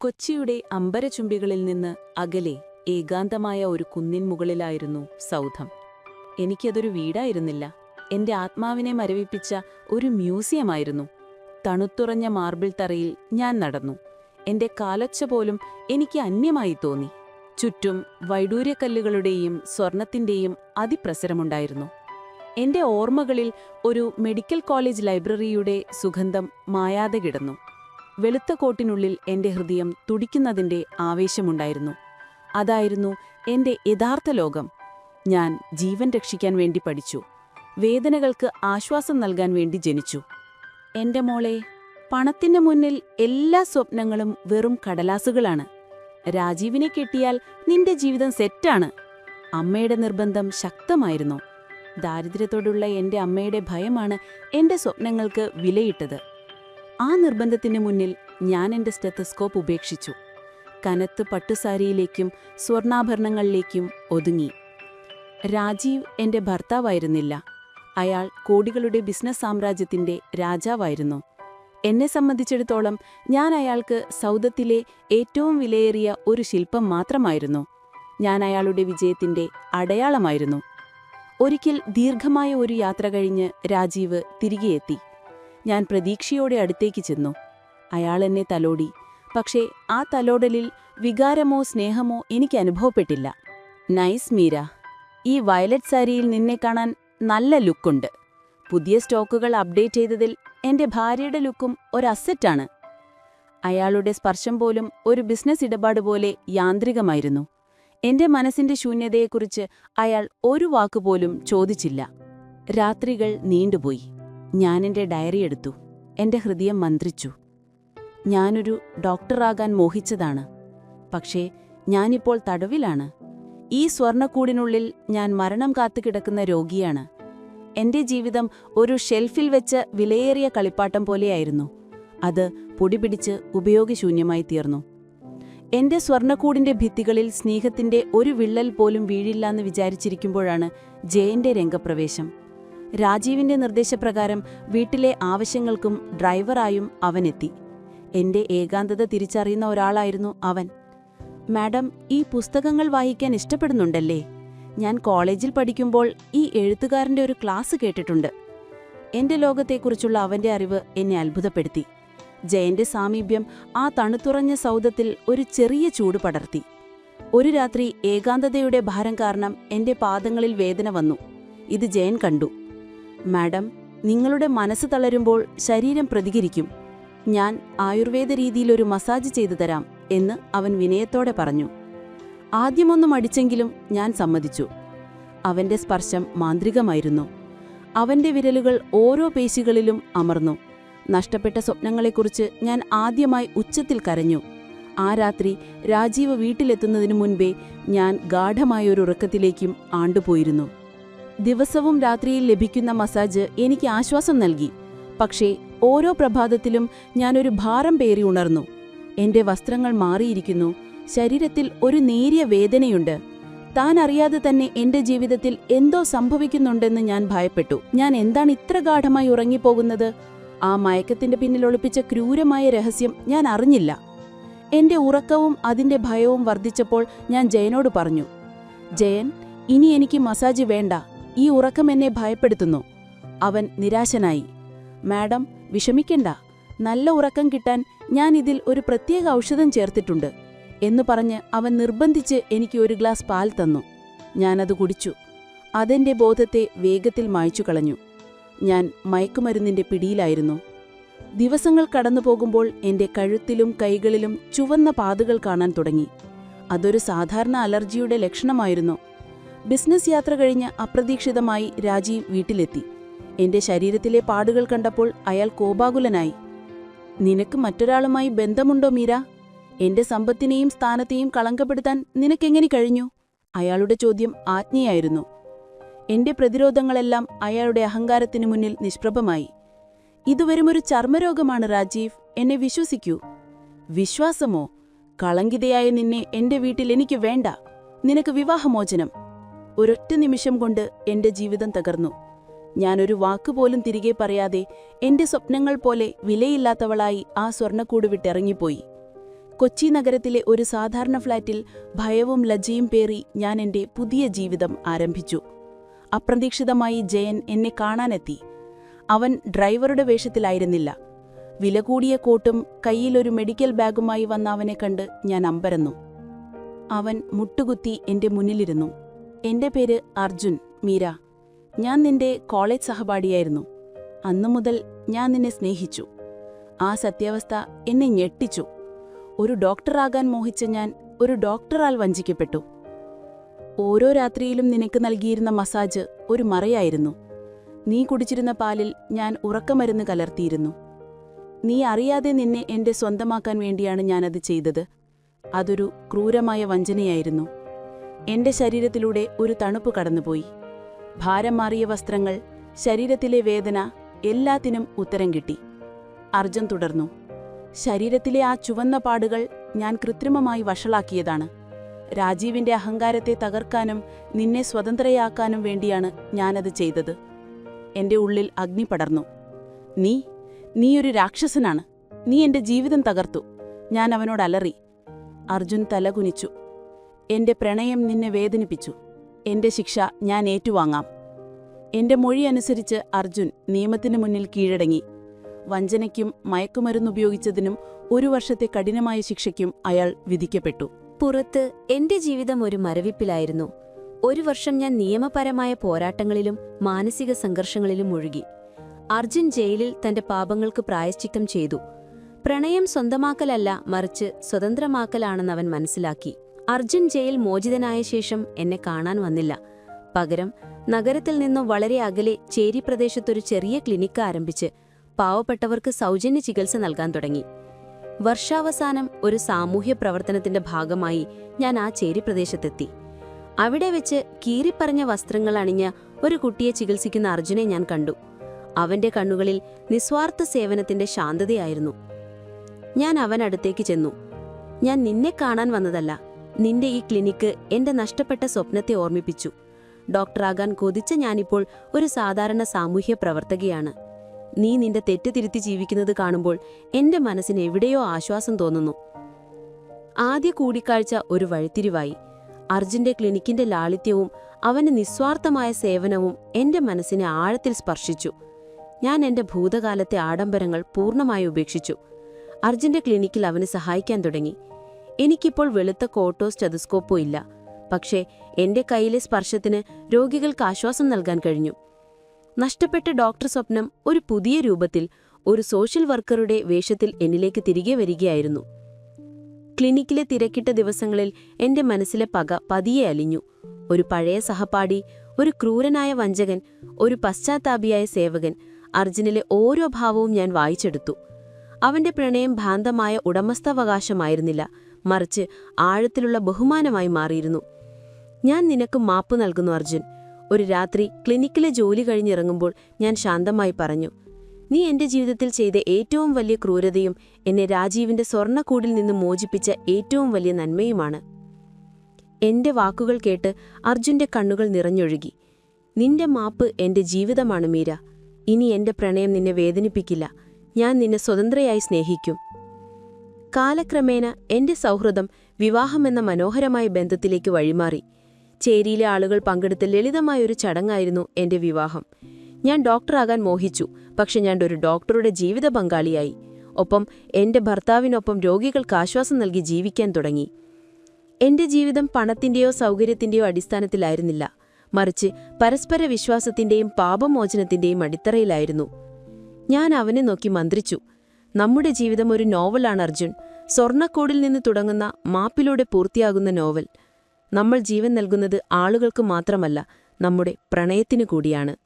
കൊച്ചിയുടെ അമ്പരചുംബികളിൽ നിന്ന് അകലെ ഏകാന്തമായ ഒരു കുന്നിൻ മുകളിലായിരുന്നു സൗധം. എനിക്കതൊരു വീടായിരുന്നില്ല. എന്റെ ആത്മാവിനെ മരവിപ്പിച്ച ഒരു മ്യൂസിയമായിരുന്നു. തണുത്തുറഞ്ഞ മാർബിൾ തറയിൽ ഞാൻ നടന്നു. എന്റെ കാലൊച്ച പോലും എനിക്ക് അന്യമായി തോന്നി. ചുറ്റും വൈഡൂര്യക്കല്ലുകളുടെയും സ്വർണത്തിന്റെയും അതിപ്രസരമുണ്ടായിരുന്നു. എന്റെ ഓർമ്മകളിൽ ഒരു മെഡിക്കൽ കോളേജ് ലൈബ്രറിയുടെ സുഗന്ധം മായാതെ കിടന്നു. വെളുത്ത കോട്ടിനുള്ളിൽ എന്റെ ഹൃദയം തുടിക്കുന്നതിന്റെ ആവേശമുണ്ടായിരുന്നു. അതായിരുന്നു എന്റെ യഥാർത്ഥ ലോകം. ഞാൻ ജീവൻ രക്ഷിക്കാൻ വേണ്ടി പഠിച്ചു. വേദനകൾക്ക് ആശ്വാസം നൽകാൻ വേണ്ടി ജനിച്ചു. എന്റെ മോളെ പണത്തിന് മുന്നിൽ എല്ലാ സ്വപ്നങ്ങളും വെറും കടലാസുകളാണ്. രാജീവിനെ കിട്ടിയാൽ നിന്റെ ജീവിതം സെറ്റാണ്. അമ്മയുടെ നിർബന്ധം ശക്തമായിരുന്നു. ദാരിദ്ര്യത്തോടുള്ള എന്റെ അമ്മയുടെ ഭയമാണ് എന്റെ സ്വപ്നങ്ങൾക്ക് വിലയിട്ടത്. ആ നിർബന്ധത്തിന് മുന്നിൽ ഞാൻ എന്റെ സ്റ്റെത്തസ്കോപ്പ് ഉപേക്ഷിച്ചു. കനത്ത് പട്ടുസാരിയിലേക്കും സ്വർണാഭരണങ്ങളിലേക്കും ഒതുങ്ങി. രാജീവ് എന്റെ ഭർത്താവായിരുന്നില്ല. അയാൾ കോടികളുടെ ബിസിനസ് സാമ്രാജ്യത്തിന്റെ രാജാവായിരുന്നു. എന്നെ സംബന്ധിച്ചിടത്തോളം ഞാൻ അയാൾക്ക് സൗദത്തിലെ ഏറ്റവും വിലയേറിയ ഒരു ശില്പം മാത്രമായിരുന്നു. ഞാൻ അയാളുടെ വിജയത്തിന്റെ അടയാളമായിരുന്നു. ഒരിക്കൽ ദീർഘമായ ഒരു യാത്ര കഴിഞ്ഞ് രാജീവ് തിരികെ എത്തി ഞാൻ പ്രതീക്ഷയോടെ അടുത്തേക്ക് ചെന്നു. അയാൾ എന്നെ തലോടി. പക്ഷേ ആ തലോടലിൽ വികാരമോ സ്നേഹമോ എനിക്ക് അനുഭവപ്പെട്ടില്ല. നൈസ് മീര ഈ വയലറ്റ് സാരിയിൽ നിന്നെ കാണാൻ നല്ല ലുക്കുണ്ട്. പുതിയ സ്റ്റോക്കുകൾ അപ്ഡേറ്റ് ചെയ്തതിൽ എന്റെ ഭാര്യയുടെ ലുക്കും ഒരു അസറ്റാണ്. അയാളുടെ സ്പർശം പോലും ഒരു ബിസിനസ് ഇടപാട് പോലെ യാന്ത്രികമായിരുന്നു. എന്റെ മനസ്സിന്റെ ശൂന്യതയെക്കുറിച്ച് അയാൾ ഒരു വാക്കുപോലും ചോദിച്ചില്ല. രാത്രികൾ നീണ്ടുപോയി. ഞാൻ എന്റെ ഡയറി എടുത്തു. എന്റെ ഹൃദയം മന്ത്രിച്ചു. ഞാനൊരു ഡോക്ടറാകാൻ മോഹിച്ചതാണ്. പക്ഷേ ഞാനിപ്പോൾ തടവിലാണ്. ഈ സ്വർണക്കൂടിനുള്ളിൽ ഞാൻ മരണം കാത്തുകിടക്കുന്ന രോഗിയാണ്. എന്റെ ജീവിതം ഒരു ഷെൽഫിൽ വെച്ച് വിലയേറിയ കളിപ്പാട്ടം പോലെയായിരുന്നു. അത് പൊടിപിടിച്ച് ഉപയോഗശൂന്യമായി തീർന്നു. എന്റെ സ്വർണക്കൂടിന്റെ ഭിത്തികളിൽ സ്നേഹത്തിന്റെ ഒരു വിള്ളൽ പോലും വീഴില്ലാന്ന് വിചാരിച്ചിരിക്കുമ്പോഴാണ് ജയന്റെ രംഗപ്രവേശം. രാജീവിന്റെ നിർദ്ദേശപ്രകാരം വീട്ടിലെ ആവശ്യങ്ങൾക്കും ഡ്രൈവറായും അവനെത്തി. എന്റെ ഏകാന്തത തിരിച്ചറിയുന്ന ഒരാളായിരുന്നു അവൻ. മാഡം ഈ പുസ്തകങ്ങൾ വായിക്കാൻ ഇഷ്ടപ്പെടുന്നുണ്ടല്ലേ? ഞാൻ കോളേജിൽ പഠിക്കുമ്പോൾ ഈ എഴുത്തുകാരന്റെ ഒരു ക്ലാസ് കേട്ടിട്ടുണ്ട്. എന്റെ ലോകത്തെക്കുറിച്ചുള്ള അവന്റെ അറിവ് എന്നെ അത്ഭുതപ്പെടുത്തി. ജയന്റെ സാമീപ്യം ആ തണുത്തുറഞ്ഞ സൗദത്തിൽ ഒരു ചെറിയ ചൂട് പടർത്തി. ഒരു രാത്രി ഏകാന്തതയുടെ ഭാരം കാരണം എന്റെ പാദങ്ങളിൽ വേദന വന്നു. ഇത് ജയൻ കണ്ടു. മാഡം നിങ്ങളുടെ മനസ്സ് തളരുമ്പോൾ ശരീരം പ്രതികരിക്കും. ഞാൻ ആയുർവേദ രീതിയിൽ ഒരു മസാജ് ചെയ്തു തരാം എന്ന് അവൻ വിനയത്തോടെ പറഞ്ഞു. ആദ്യമൊന്നും അടിച്ചെങ്കിലും ഞാൻ സമ്മതിച്ചു. അവന്റെ സ്പർശം മാന്ത്രികമായിരുന്നു. അവന്റെ വിരലുകൾ ഓരോ പേശികളിലും അമർന്നു. നഷ്ടപ്പെട്ട സ്വപ്നങ്ങളെക്കുറിച്ച് ഞാൻ ആദ്യമായി ഉച്ചത്തിൽ കരഞ്ഞു. ആ രാത്രി രാജീവ് വീട്ടിലെത്തുന്നതിനു മുൻപേ ഞാൻ ഗാഠമായൊരു ഉറക്കത്തിലേക്കും ആണ്ടുപോയിരുന്നു. ദിവസവും രാത്രിയിൽ ലഭിക്കുന്ന മസാജ് എനിക്ക് ആശ്വാസം നൽകി. പക്ഷേ ഓരോ പ്രഭാതത്തിലും ഞാനൊരു ഭാരം പേറി ഉണർന്നു. എന്റെ വസ്ത്രങ്ങൾ മാറിയിരിക്കുന്നു. ശരീരത്തിൽ ഒരു നേരിയ വേദനയുണ്ട്. താൻ അറിയാതെ തന്നെ എന്റെ ജീവിതത്തിൽ എന്തോ സംഭവിക്കുന്നുണ്ടെന്ന് ഞാൻ ഭയപ്പെട്ടു. ഞാൻ എന്താണ് ഇത്ര ഗാഠമായി ഉറങ്ങിപ്പോകുന്നത്? ആ മയക്കത്തിന്റെ പിന്നിൽ ഒളിപ്പിച്ച ക്രൂരമായ രഹസ്യം ഞാൻ അറിഞ്ഞില്ല. എന്റെ ഉറക്കവും അതിന്റെ ഭയവും വർദ്ധിച്ചപ്പോൾ ഞാൻ ജയനോട് പറഞ്ഞു ജയൻ ഇനി എനിക്ക് മസാജ് വേണ്ട. ഈ ഉറക്കം എന്നെ ഭയപ്പെടുത്തുന്നു. അവൻ നിരാശനായി. മാഡം വിഷമിക്കണ്ട. നല്ല ഉറക്കം കിട്ടാൻ ഞാൻ ഇതിൽ ഒരു പ്രത്യേക ഔഷധം ചേർത്തിട്ടുണ്ട് എന്നു പറഞ്ഞ് അവൻ നിർബന്ധിച്ച് എനിക്ക് ഒരു ഗ്ലാസ് പാൽ തന്നു. ഞാനത് കുടിച്ചു. അതെന്റെ ബോധത്തെ വേഗത്തിൽ മായ്ച്ചു കളഞ്ഞു. ഞാൻ മയക്കുമരുന്നിന്റെ പിടിയിലായിരുന്നു. ദിവസങ്ങൾ കടന്നു പോകുമ്പോൾ എന്റെ കഴുത്തിലും കൈകളിലും ചുവന്ന പാതുകൾ കാണാൻ തുടങ്ങി. അതൊരു സാധാരണ അലർജിയുടെ ലക്ഷണമായിരുന്നു. ബിസിനസ് യാത്ര കഴിഞ്ഞ് അപ്രതീക്ഷിതമായി രാജീവ് വീട്ടിലെത്തി. എന്റെ ശരീരത്തിലെ പാടുകൾ കണ്ടപ്പോൾ അയാൾ കോപാകുലനായി. നിനക്ക് മറ്റൊരാളുമായി ബന്ധമുണ്ടോ മീര? എന്റെ സമ്പത്തിനെയും സ്ഥാനത്തെയും കളങ്കപ്പെടുത്താൻ നിനക്കെങ്ങനെ കഴിഞ്ഞു? അയാളുടെ ചോദ്യം ആജ്ഞയായിരുന്നു. എന്റെ പ്രതിരോധങ്ങളെല്ലാം അയാളുടെ അഹങ്കാരത്തിനു മുന്നിൽ നിഷ്പ്രഭമായി. ഇതുവരും ഒരു ചർമ്മരോഗമാണ് രാജീവ്. എന്നെ വിശ്വസിക്കൂ. വിശ്വാസമോ? കളങ്കിതയായ നിന്നെ എന്റെ വീട്ടിൽ എനിക്ക് വേണ്ട. നിനക്ക് വിവാഹമോചനം. ഒരൊറ്റ നിമിഷം കൊണ്ട് എന്റെ ജീവിതം തകർന്നു. ഞാനൊരു വാക്കുപോലും തിരികെ പറയാതെ എന്റെ സ്വപ്നങ്ങൾ പോലെ വിലയില്ലാത്തവളായി ആ സ്വർണക്കൂട് വിട്ടിറങ്ങിപ്പോയി. കൊച്ചി നഗരത്തിലെ ഒരു സാധാരണ ഫ്ളാറ്റിൽ ഭയവും ലജ്ജയും പേറി ഞാൻ എന്റെ പുതിയ ജീവിതം ആരംഭിച്ചു. അപ്രതീക്ഷിതമായി ജയൻ എന്നെ കാണാനെത്തി. അവൻ ഡ്രൈവറുടെ വേഷത്തിലായിരുന്നില്ല. വില കൂടിയ കോട്ടും കയ്യിലൊരു മെഡിക്കൽ ബാഗുമായി വന്ന അവനെ കണ്ട് ഞാൻ അമ്പരന്നു. അവൻ മുട്ടുകുത്തി എന്റെ മുന്നിലിരുന്നു. എന്റെ പേര് അർജുൻ മീര. ഞാൻ നിന്റെ കോളേജ് സഹപാഠിയായിരുന്നു. അന്നു മുതൽ ഞാൻ നിന്നെ സ്നേഹിച്ചു. ആ സത്യാവസ്ഥ എന്നെ ഞെട്ടിച്ചു. ഒരു ഡോക്ടറാകാൻ മോഹിച്ച ഞാൻ ഒരു ഡോക്ടറാൽ വഞ്ചിക്കപ്പെട്ടു. ഓരോ രാത്രിയിലും നിനക്ക് നൽകിയിരുന്ന മസാജ് ഒരു മറയായിരുന്നു. നീ കുടിച്ചിരുന്ന പാലിൽ ഞാൻ ഉറക്കമരുന്ന് കലർത്തിയിരുന്നു. നീ അറിയാതെ നിന്നെ എന്റെ സ്വന്തമാക്കാൻ വേണ്ടിയാണ് ഞാനത് ചെയ്തത്. അതൊരു ക്രൂരമായ വഞ്ചനയായിരുന്നു. എന്റെ ശരീരത്തിലൂടെ ഒരു തണുപ്പ് കടന്നുപോയി. ഭാരം മാറിയ വസ്ത്രങ്ങൾ ശരീരത്തിലെ വേദന എല്ലാത്തിനും ഉത്തരം കിട്ടി. അർജുൻ തുടർന്നു ശരീരത്തിലെ ആ ചുവന്ന പാടുകൾ ഞാൻ കൃത്രിമമായി വഷളാക്കിയതാണ്. രാജീവിന്റെ അഹങ്കാരത്തെ തകർക്കാനും നിന്നെ സ്വതന്ത്രയാക്കാനും വേണ്ടിയാണ് ഞാനത് ചെയ്തത്. എന്റെ ഉള്ളിൽ അഗ്നി പടർന്നു. നീ നീയൊരു രാക്ഷസനാണ്. നീ എന്റെ ജീവിതം തകർത്തു. ഞാൻ അവനോട് അലറി. അർജുൻ തലകുനിച്ചു. എന്റെ പ്രണയം നിന്നെ വേദനിപ്പിച്ചു. എന്റെ ശിക്ഷ ഞാൻ ഏറ്റുവാങ്ങാം. എന്റെ മൊഴി അനുസരിച്ച് അർജുൻ നിയമത്തിനു മുന്നിൽ കീഴടങ്ങി. വഞ്ചനയ്ക്കും മയക്കുമരുന്നുപയോഗിച്ചതിനും ഒരു വർഷത്തെ കഠിനമായ ശിക്ഷയ്ക്കും അയാൾ വിധിക്കപ്പെട്ടു. പുറത്ത് എന്റെ ജീവിതം ഒരു മരവിപ്പിലായിരുന്നു. ഒരു വർഷം ഞാൻ നിയമപരമായ പോരാട്ടങ്ങളിലും മാനസിക സംഘർഷങ്ങളിലും മുഴുകി അർജുൻ ജയിലിൽ തന്റെ പാപങ്ങൾക്ക് പ്രായശ്ചിത്തം ചെയ്തു. പ്രണയം സ്വന്തമാക്കലല്ല മറിച്ച് സ്വതന്ത്രമാക്കലാണെന്നവൻ മനസ്സിലാക്കി. അർജുൻ ജയിൽ മോചിതനായ ശേഷം എന്നെ കാണാൻ വന്നില്ല. പകരം നഗരത്തിൽ നിന്നും വളരെ അകലെ ചേരി പ്രദേശത്തൊരു ചെറിയ ക്ലിനിക്ക് ആരംഭിച്ച് പാവപ്പെട്ടവർക്ക് സൗജന്യ ചികിത്സ നൽകാൻ തുടങ്ങി. വർഷാവസാനം ഒരു സാമൂഹ്യ പ്രവർത്തനത്തിന്റെ ഭാഗമായി ഞാൻ ആ ചേരി പ്രദേശത്തെത്തി. അവിടെ വെച്ച് കീറിപ്പറഞ്ഞ വസ്ത്രങ്ങൾ അണിഞ്ഞ ഒരു കുട്ടിയെ ചികിത്സിക്കുന്ന അർജുനെ ഞാൻ കണ്ടു. അവന്റെ കണ്ണുകളിൽ നിസ്വാർത്ഥ സേവനത്തിന്റെ ശാന്തതയായിരുന്നു. ഞാൻ അവനടുത്തേക്ക് ചെന്നു. ഞാൻ നിന്നെ കാണാൻ വന്നതല്ല നിന്റെ ഈ ക്ലിനിക്ക് എന്റെ നഷ്ടപ്പെട്ട സ്വപ്നത്തെ ഓർമ്മിപ്പിച്ചു. ഡോക്ടറാകാൻ കൊതിച്ച ഞാനിപ്പോൾ ഒരു സാധാരണ സാമൂഹ്യ പ്രവർത്തകയാണ്. നീ നിന്റെ തെറ്റ് തിരുത്തി ജീവിക്കുന്നത് കാണുമ്പോൾ എന്റെ മനസ്സിന് എവിടെയോ ആശ്വാസം തോന്നുന്നു. ആദ്യ കൂടിക്കാഴ്ച ഒരു വഴിത്തിരിവായി. അർജുന്റെ ക്ലിനിക്കിന്റെ ലാളിത്യവും അവന്റെ നിസ്വാർത്ഥമായ സേവനവും എന്റെ മനസ്സിനെ ആഴത്തിൽ സ്പർശിച്ചു. ഞാൻ എന്റെ ഭൂതകാലത്തെ ആഡംബരങ്ങൾ പൂർണമായി ഉപേക്ഷിച്ചു. അർജുന്റെ ക്ലിനിക്കിൽ അവന് സഹായിക്കാൻ തുടങ്ങി. എനിക്കിപ്പോൾ വെളുത്ത കോട്ടോ സ്റ്റെതസ്കോപ്പോ ഇല്ല. പക്ഷേ എന്റെ കയ്യിലെ സ്പർശത്തിന് രോഗികൾക്ക് ആശ്വാസം നൽകാൻ കഴിഞ്ഞു. നഷ്ടപ്പെട്ട ഡോക്ടർ സ്വപ്നം ഒരു പുതിയ രൂപത്തിൽ ഒരു സോഷ്യൽ വർക്കറുടെ വേഷത്തിൽ എന്നിലേക്ക് തിരികെ വരികയായിരുന്നു. ക്ലിനിക്കിലെ തിരക്കിട്ട ദിവസങ്ങളിൽ എന്റെ മനസ്സിലെ പക പതിയെ അലിഞ്ഞു. ഒരു പഴയ സഹപാഠി ഒരു ക്രൂരനായ വഞ്ചകൻ ഒരു പശ്ചാത്താപിയായ സേവകൻ അർജുനിലെ ഓരോ ഭാവവും ഞാൻ വായിച്ചെടുത്തു. അവന്റെ പ്രണയം ഭ്രാന്തമായ ഉടമസ്ഥാവകാശമായിരുന്നില്ല. മറിച്ച് ആഴത്തിലുള്ള ബഹുമാനമായി മാറിയിരുന്നു. ഞാൻ നിനക്ക് മാപ്പ് നൽകുന്നു അർജുൻ. ഒരു രാത്രി ക്ലിനിക്കിലെ ജോലി കഴിഞ്ഞിറങ്ങുമ്പോൾ ഞാൻ ശാന്തമായി പറഞ്ഞു നീ എന്റെ ജീവിതത്തിൽ ചെയ്ത ഏറ്റവും വലിയ ക്രൂരതയും എന്നെ രാജീവിന്റെ സ്വർണക്കൂടിൽ നിന്ന് മോചിപ്പിച്ച ഏറ്റവും വലിയ നന്മയുമാണ്. എന്റെ വാക്കുകൾ കേട്ട് അർജുന്റെ കണ്ണുകൾ നിറഞ്ഞൊഴുകി. നിന്റെ മാപ്പ് എന്റെ ജീവിതമാണ് മീര. ഇനി എന്റെ പ്രണയം നിന്നെ വേദനിപ്പിക്കില്ല. ഞാൻ നിന്നെ സ്വതന്ത്രയായി സ്നേഹിക്കും. കാലക്രമേണ എന്റെ സൗഹൃദം വിവാഹമെന്ന മനോഹരമായ ബന്ധത്തിലേക്ക് വഴിമാറി. ചേരിയിലെ ആളുകൾ പങ്കെടുത്ത ലളിതമായൊരു ചടങ്ങായിരുന്നു എന്റെ വിവാഹം. ഞാൻ ഡോക്ടറാകാൻ മോഹിച്ചു പക്ഷെ ഞാൻ ഒരു ഡോക്ടറുടെ ജീവിത പങ്കാളിയായി. ഒപ്പം എന്റെ ഭർത്താവിനൊപ്പം രോഗികൾക്ക് ആശ്വാസം നൽകി ജീവിക്കാൻ തുടങ്ങി. എന്റെ ജീവിതം പണത്തിന്റെയോ സൗകര്യത്തിന്റെയോ അടിസ്ഥാനത്തിലായിരുന്നില്ല. മറിച്ച് പരസ്പര വിശ്വാസത്തിന്റെയും പാപമോചനത്തിന്റെയും അടിത്തറയിലായിരുന്നു. ഞാൻ അവനെ നോക്കി മന്ത്രിച്ചു. നമ്മുടെ ജീവിതം ഒരു നോവലാണ് അർജുൻ. സ്വർണക്കോടിൽ നിന്ന് തുടങ്ങുന്ന മാപ്പിലൂടെ പൂർത്തിയാകുന്ന നോവൽ നമ്മൾ ജീവൻ നൽകുന്നത് ആളുകൾക്ക് മാത്രമല്ല നമ്മുടെ പ്രണയത്തിനു കൂടിയാണ്